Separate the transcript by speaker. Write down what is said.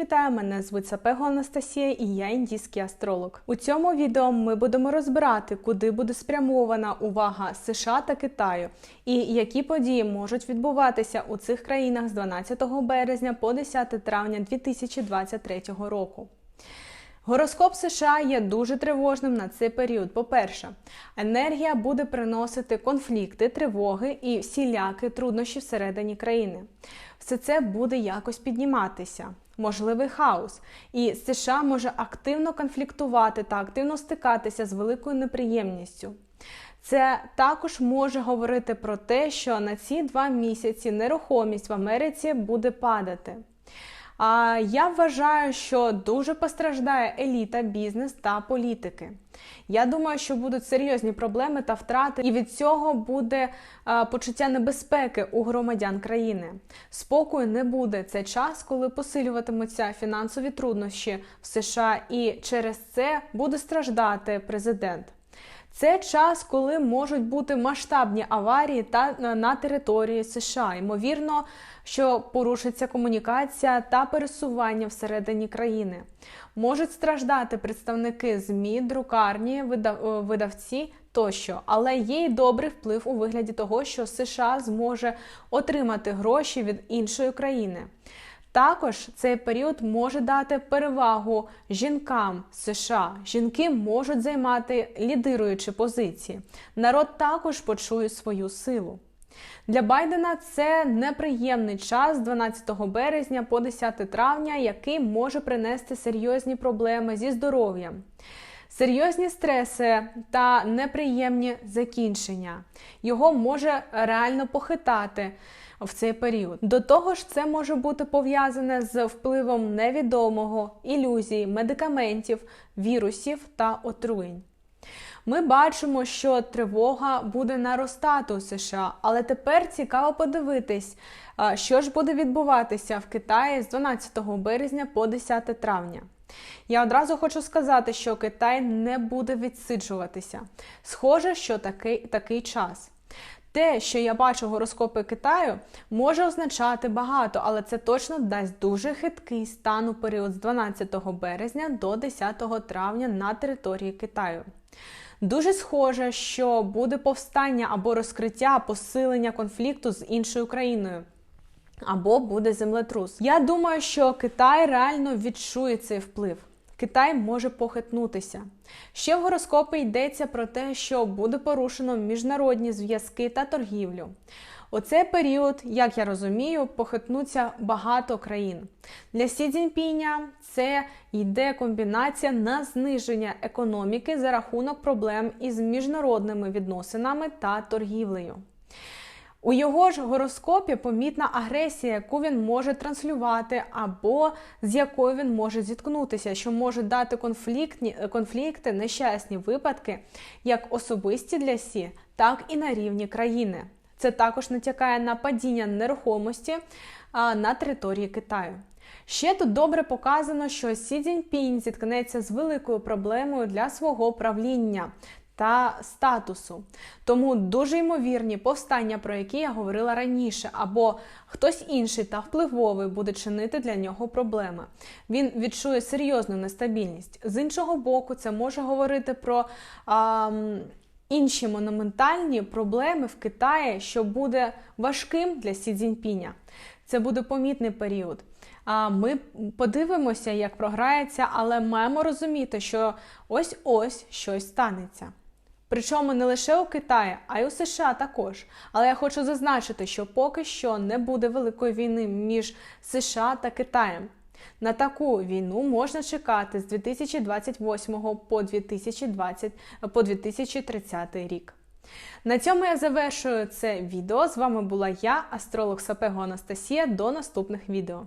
Speaker 1: вітаю! Мене звуть Сапего Анастасія і я індійський астролог. У цьому відео ми будемо розбирати, куди буде спрямована увага США та Китаю, і які події можуть відбуватися у цих країнах з 12 березня по 10 травня 2023 року. Гороскоп США є дуже тривожним на цей період. По-перше, енергія буде приносити конфлікти, тривоги і всілякі труднощі всередині країни. Все це буде якось підніматися, можливий хаос, і США може активно конфліктувати та активно стикатися з великою неприємністю. Це також може говорити про те, що на ці два місяці нерухомість в Америці буде падати. А я вважаю, що дуже постраждає еліта, бізнес та політики. Я думаю, що будуть серйозні проблеми та втрати, і від цього буде а, почуття небезпеки у громадян країни. Спокою не буде. Це час, коли посилюватимуться фінансові труднощі в США, і через це буде страждати президент. Це час, коли можуть бути масштабні аварії та на території США. Ймовірно, що порушиться комунікація та пересування всередині країни. Можуть страждати представники ЗМІ, друкарні, видав... видавці тощо, але є й добрий вплив у вигляді того, що США зможе отримати гроші від іншої країни. Також цей період може дати перевагу жінкам США. Жінки можуть займати лідируючі позиції. Народ також почує свою силу. Для Байдена це неприємний час з 12 березня по 10 травня, який може принести серйозні проблеми зі здоров'ям. Серйозні стреси та неприємні закінчення. Його може реально похитати в цей період. До того ж, це може бути пов'язане з впливом невідомого, ілюзій, медикаментів, вірусів та отруєнь. Ми бачимо, що тривога буде наростати у США, але тепер цікаво подивитись, що ж буде відбуватися в Китаї з 12 березня по 10 травня. Я одразу хочу сказати, що Китай не буде відсиджуватися. Схоже, що такий, такий час. Те, що я бачу гороскопи Китаю, може означати багато, але це точно дасть дуже хиткий стан у період з 12 березня до 10 травня на території Китаю. Дуже схоже, що буде повстання або розкриття посилення конфлікту з іншою країною. Або буде землетрус. Я думаю, що Китай реально відчує цей вплив. Китай може похитнутися. Ще в гороскопі йдеться про те, що буде порушено міжнародні зв'язки та торгівлю. У цей період, як я розумію, похитнуться багато країн. Для Сі Цзіньпіня це йде комбінація на зниження економіки за рахунок проблем із міжнародними відносинами та торгівлею. У його ж гороскопі помітна агресія, яку він може транслювати, або з якою він може зіткнутися, що може дати конфліктні, конфлікти, нещасні випадки, як особисті для Сі, так і на рівні країни. Це також натякає на падіння нерухомості на території Китаю. Ще тут добре показано, що Сі Цзіньпінь зіткнеться з великою проблемою для свого правління та статусу. Тому дуже ймовірні повстання, про які я говорила раніше, або хтось інший та впливовий буде чинити для нього проблеми. Він відчує серйозну нестабільність. З іншого боку, це може говорити про. А, Інші монументальні проблеми в Китаї, що буде важким для Сі Цзіньпіня. Це буде помітний період. А Ми подивимося, як програється, але маємо розуміти, що ось ось щось станеться. Причому не лише у Китаї, а й у США також. Але я хочу зазначити, що поки що не буде великої війни між США та Китаєм. На таку війну можна чекати з 2028 по 2020, по 2030 рік. На цьому я завершую це відео. З вами була я, астролог Сапего Анастасія. До наступних відео.